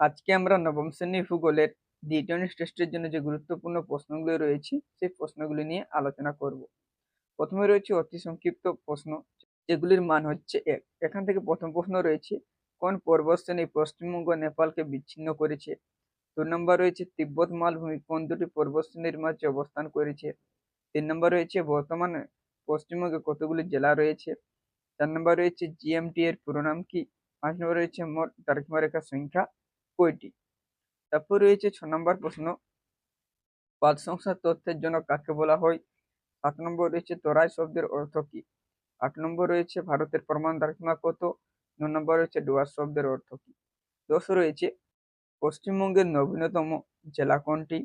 আজকে আমরা নবম শ্রেণির ভূগোলের দ্বিতীয় টেস্টের জন্য যে গুরুত্বপূর্ণ প্রশ্নগুলি রয়েছে, সেই প্রশ্নগুলি নিয়ে আলোচনা করব। প্রথমে রয়েছে অতি সংক্ষিপ্ত প্রশ্ন, যেগুলির মান হচ্ছে এক। এখান থেকে প্রথম প্রশ্ন রয়েছে, কোন পর্বত শ্রেণি পশ্চিমবঙ্গ নেপালকে বিচ্ছিন্ন করেছে? দু নম্বর রয়েছে, তিব্বত মালভূমি কোন দুটি পর্বত শ্রেণির মাঝে অবস্থান করেছে? তিন নম্বর রয়েছে, বর্তমানে পশ্চিমবঙ্গে কতগুলি জেলা রয়েছে? চার নম্বর রয়েছে জিএমটি এর পুরো নাম কি? পাঁচ নম্বর রয়েছে মোট দ্রাঘিমারেখার সংখ্যা। কয়টি? তারপর রয়েছে ছ নম্বর প্রশ্ন পাদ সংখ্যার তথ্যের জন্য কাকে বলা হয়? সাত নম্বর রয়েছে তরাই শব্দের অর্থ কি? আট নম্বর রয়েছে ভারতের প্রমাণ দ্রাঘিমা কত? ন নম্বর রয়েছে ডুয়ার শব্দের অর্থ কি? দশ রয়েছে পশ্চিমবঙ্গের নবীনতম জেলা কোনটি?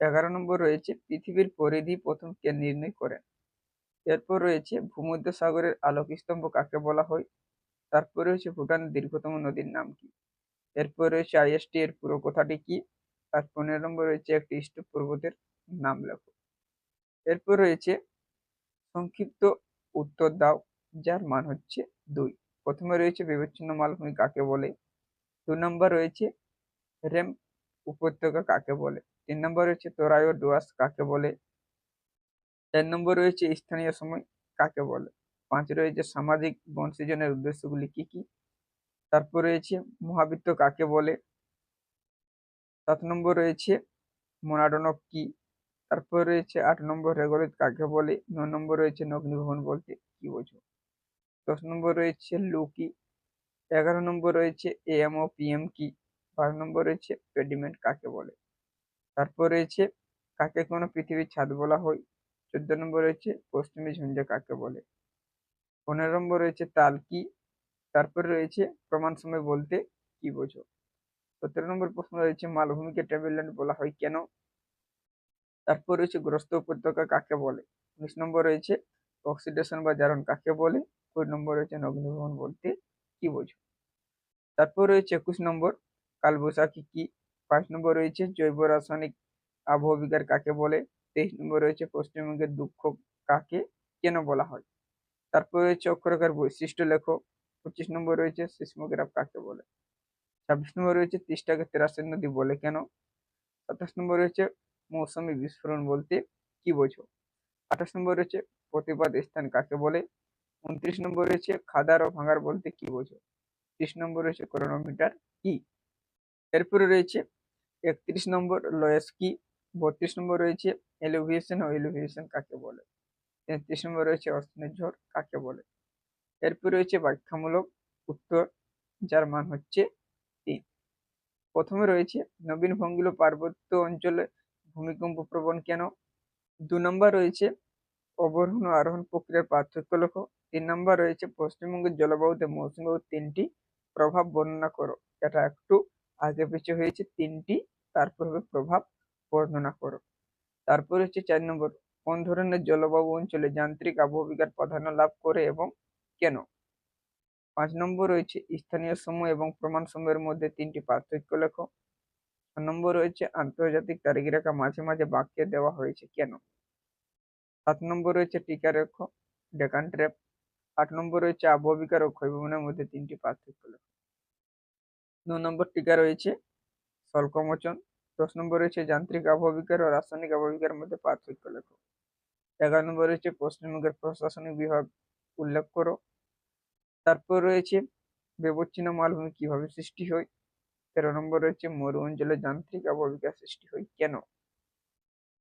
এগারো নম্বর রয়েছে পৃথিবীর পরিধি প্রথম কে নির্ণয় করেন। এরপর রয়েছে ভূমধ্য সাগরের আলোক স্তম্ভ কাকে বলা হয়? তারপর রয়েছে ভুটানের দীর্ঘতম নদীর নাম কি? এরপর রয়েছে আইএসটি এর পুরো কথাটি কি? আর পনেরো নম্বর রয়েছে একটি স্তূপ পর্বতের নাম লেখো। এরপর রয়েছে, সংক্ষিপ্ত উত্তর দাও, যার মান হচ্ছে দুই। প্রথমে রয়েছে বিবেচ্ছিন্ন মালভূমি কাকে বলে? দু নম্বর রয়েছে, রেম উপত্যকা কাকে বলে? তিন নম্বর রয়েছে তোরায় ডুয়াস কাকে বলে? চার নম্বর রয়েছে, স্থানীয় সময় কাকে বলে? পাঁচ রয়েছে, সামাজিক বংশীজনের উদ্দেশ্যগুলি কি কি? তারপর রয়েছে মহাবৃত্ত কাকে বলে? সাত নম্বর রয়েছে মোনাডনক কি? তারপর রয়েছে আট নম্বর রেগলিত কাকে বলে? ন নম্বর রয়েছে নগ্নিভবন বলতে কি বোঝো? দশ নম্বর রয়েছে লু কি এগারো নম্বর রয়েছে এএম ও পিএম কি? বারো নম্বর রয়েছে পেডিমেন্ট কাকে বলে? তারপর রয়েছে কাকে কোনো পৃথিবীর ছাদ বলা হয়? চোদ্দ নম্বর রয়েছে পশ্চিমী ঝঞ্ঝা কাকে বলে? পনেরো নম্বর রয়েছে তাল কি তারপরে রয়েছে প্রমাণ সময় বলতে কি বোঝো? সতেরো নম্বর প্রশ্ন রয়েছে, মালভূমিকে টেবিল্যান্ড বলা হয় কেন? তারপর রয়েছে গ্রস্ত উপত্যকা কাকে বলে? উনিশ নম্বর রয়েছে অক্সিডেশন বা জারণ কাকে বলে? কুড়ি নম্বর রয়েছে, নগ্নভবন বলতে কি বোঝো? তারপর রয়েছে, একুশ নম্বর, কালবৈশাখী কি? পাঁচ নম্বর রয়েছে, জৈব রাসায়নিক আবহবিকার কাকে বলে? তেইশ নম্বর রয়েছে, পশ্চিমবঙ্গের দুঃখ কাকে? কেন বলা হয়? তারপর রয়েছে অক্ষরকার বৈশিষ্ট্য লেখো। পঁচিশ নম্বর রয়েছে সিসমোগ্রাফ কাকে বলে? ছাব্বিশ নম্বর রয়েছে তিরিশটাকে তেরাসের নদী বলে কেন? সাতাশ নম্বর রয়েছে মৌসুমি বিস্ফোরণ বলতে কি বোঝো? আঠাশ নম্বর রয়েছে প্রতিবাদ স্থান কাকে বলে? উনত্রিশ নম্বর রয়েছে খাদার ও ভাঙার বলতে কি বোঝো? ত্রিশ নম্বর রয়েছে ক্রোনোমিটার কি? এরপরে রয়েছে একত্রিশ নম্বর লয়েস কি? বত্রিশ নম্বর রয়েছে এলোভিয়েশন ও এলোভিয়েশন কাকে বলে? তেত্রিশ নম্বর রয়েছে অশ্বিনের ঝড় কাকে বলে? এরপর রয়েছে ব্যাখ্যামূলক উত্তর, যার মান হচ্ছে তিন। প্রথমে রয়েছে নবীন ভঙ্গিল পার্বত্য অঞ্চলে ভূমিকম্প প্রবণ কেন? দু নম্বর রয়েছে অবরোহণ আরোহণ প্রক্রিয়ার পার্থক্য লেখো তিন নম্বর রয়েছে পশ্চিমবঙ্গের জলবায়ুতে মৌসুমী তিনটি প্রভাব বর্ণনা করো। এটা একটু আগে পিছু হয়েছে, তিনটি তারপর হবে প্রভাব বর্ণনা করো। তারপর হচ্ছে চার নম্বর, কোন ধরনের জলবায়ু অঞ্চলে যান্ত্রিক আবহবিকার প্রাধান্য লাভ করে এবং কেন? পাঁচ নম্বর রয়েছে স্থানীয় সময় এবং প্রমাণ সময়ের মধ্যে তিনটি পার্থক্য লেখো। ছ নম্বর রয়েছে আন্তর্জাতিক তারিখ রেখা মাঝে মাঝে বাক্যে দেওয়া হয়েছে কেন? সাত নম্বর রয়েছে টিকা রেখ ডেকান ট্র্যাপ আট নম্বর রয়েছে আবহবিকার ও ক্ষয়ভবনের মধ্যে তিনটি পার্থক্য লেখো। দু নম্বর টিকা রয়েছে স্বল্পমোচন দশ নম্বর রয়েছে যান্ত্রিক আবহবিকার ও রাসায়নিক আবহবিকার মধ্যে পার্থক্য লেখো। এগারো নম্বর রয়েছে পশ্চিমবঙ্গের প্রশাসনিক বিভাগ। উল্লেখ করো। তারপর রয়েছে বিবচ্ছিন্ন মালভূমি কীভাবে সৃষ্টি হয়? তেরো নম্বর রয়েছে মরু অঞ্চলে যান্ত্রিক আবহবিকার সৃষ্টি হয় কেন?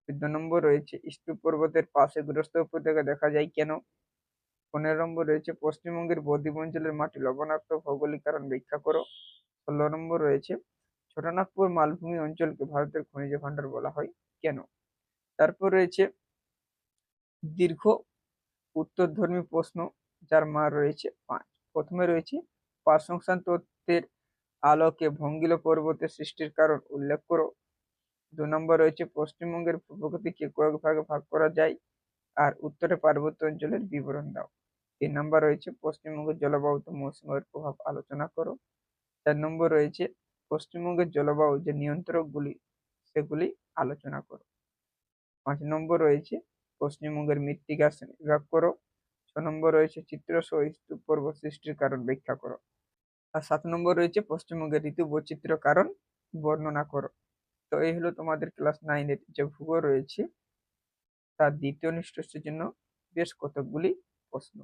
চোদ্দ নম্বর রয়েছে স্তূপ পর্বতের পাশে গ্রস্ত উপত্যকা দেখা যায় কেন? পনেরো নম্বর রয়েছে পশ্চিমবঙ্গের বদ্বীপ অঞ্চলের মাটি লবণাক্ত ভৌগোলিক কারণ ব্যাখ্যা করো। ষোলো নম্বর রয়েছে ছোটনাগপুর মালভূমি অঞ্চলকে ভারতের খনিজ ভাণ্ডার বলা হয় কেন? তারপর রয়েছে দীর্ঘ উত্তরধর্মী প্রশ্ন যার মান রয়েছে পাঁচ। প্রথমে রয়েছে পাঁচ তত্ত্বের আলোকে ভঙ্গিল পর্বতের সৃষ্টির কারণ উল্লেখ করো। দু নম্বর রয়েছে, পশ্চিমবঙ্গের ভূপ্রকৃতিকে কয়েক ভাগে ভাগ করা যায় আর উত্তরে পার্বত্য অঞ্চলের বিবরণ দাও। তিন নম্বর রয়েছে, পশ্চিমবঙ্গের জলবায়ুতে মৌসুমের প্রভাব আলোচনা করো। চার নম্বর রয়েছে, পশ্চিমবঙ্গের জলবায়ু যে নিয়ন্ত্রকগুলি, সেগুলি আলোচনা করো। পাঁচ নম্বর রয়েছে পশ্চিমবঙ্গের মৃত্তিকা শ্রেণীবিভাগ করো। ছ নম্বর রয়েছে চিত্র সহ স্তূপ পর্ব সৃষ্টির কারণ ব্যাখ্যা করো। আর সাত নম্বর রয়েছে পশ্চিমবঙ্গের ঋতু বৈচিত্র্য কারণ বর্ণনা করো। তো এই হলো তোমাদের ক্লাস নাইনের যে ভূগোল রয়েছে, তার দ্বিতীয় নিষ্ঠের জন্য বেশ কতকগুলি প্রশ্ন।